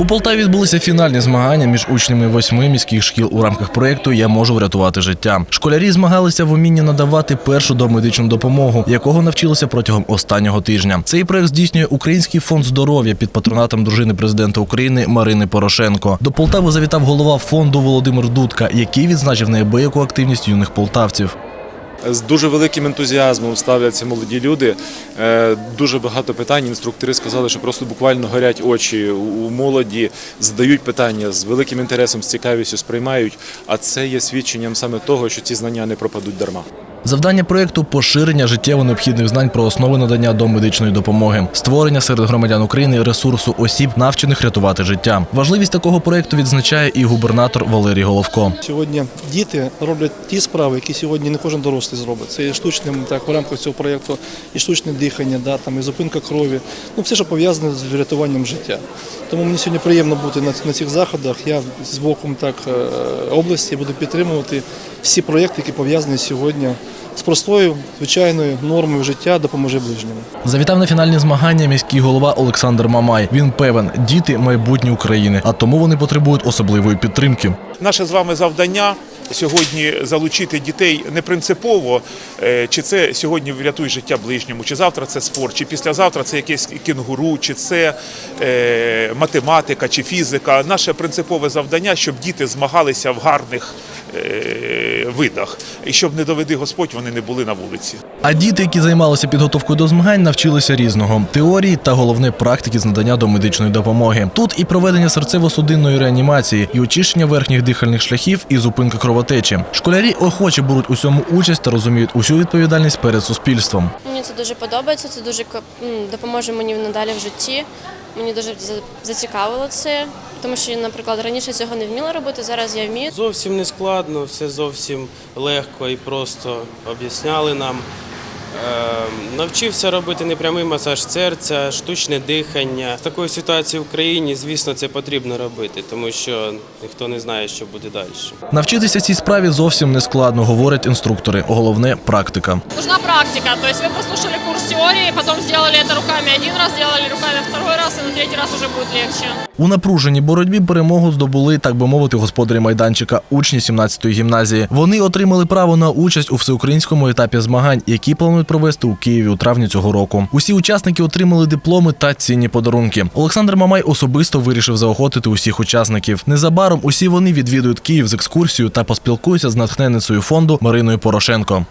У Полтаві відбулися фінальні змагання між учнями восьми міських шкіл у рамках проєкту Я можу врятувати життя. Школярі змагалися в умінні надавати першу домедичну допомогу, якого навчилися протягом останнього тижня. Цей проєкт здійснює Український фонд здоров'я під патронатом дружини президента України Марини Порошенко. До Полтави завітав голова фонду Володимир Дудка, який відзначив неабияку активність юних полтавців. З дуже великим ентузіазмом ставляться молоді люди. Е, Дуже багато питань. Інструктори сказали, що просто буквально горять очі у молоді, задають питання з великим інтересом, з цікавістю сприймають. А це є свідченням саме того, що ці знання не пропадуть дарма. Завдання проєкту поширення життєво необхідних знань про основи надання домедичної допомоги, створення серед громадян України ресурсу осіб, навчених рятувати життя. Важливість такого проєкту відзначає і губернатор Валерій Головко. Сьогодні діти роблять ті справи, які сьогодні не кожен дорослий зробить. Це і штучне так в рамках цього проєкту, і штучне дихання, да, там, і зупинка крові. Ну, все, що пов'язане з врятуванням життя. Тому мені сьогодні приємно бути на, на цих заходах. Я з боку так, е, області буду підтримувати всі проєкти, які пов'язані сьогодні з простою, звичайною нормою життя допоможи ближньому. Завітав на фінальні змагання міський голова Олександр Мамай. Він певен, діти майбутнє України, а тому вони потребують особливої підтримки. Наше з вами завдання сьогодні залучити дітей не принципово, е, чи це сьогодні врятуй життя ближньому, чи завтра це спорт, чи післязавтра це якесь кінгуру, чи це е, математика, чи фізика. Наше принципове завдання, щоб діти змагалися в гарних видах, і щоб не доведи Господь, вони не були на вулиці. А діти, які займалися підготовкою до змагань, навчилися різного теорії та головне практики з надання домедичної допомоги. Тут і проведення серцево-судинної реанімації, і очищення верхніх дихальних шляхів, і зупинка кровотечі. Школярі охоче беруть у цьому участь та розуміють усю відповідальність перед суспільством. Мені це дуже подобається, це дуже допоможе мені надалі в житті. Мені дуже зацікавило це, тому що, наприклад, раніше цього не вміла робити, зараз я вмію. Зовсім не складно, все зовсім легко і просто об'ясняли нам. Е, навчився робити непрямий масаж серця, штучне дихання. В такої ситуації в країні, звісно, це потрібно робити, тому що ніхто не знає, що буде далі. Навчитися цій справі зовсім не складно, говорять інструктори. Головне практика. Нужна практика, Тобто, ви послухали курс теорії, потім зробили це руками один раз, зробили руками второй на третий раз уже будет легче. У напруженій боротьбі перемогу здобули, так би мовити, господарі майданчика, учні 17-ї гімназії. Вони отримали право на участь у всеукраїнському етапі змагань, які планують провести у Києві у травні цього року. Усі учасники отримали дипломи та цінні подарунки. Олександр Мамай особисто вирішив заохотити усіх учасників. Незабаром усі вони відвідують Київ з екскурсією та поспілкуються з натхненницею фонду Мариною Порошенко.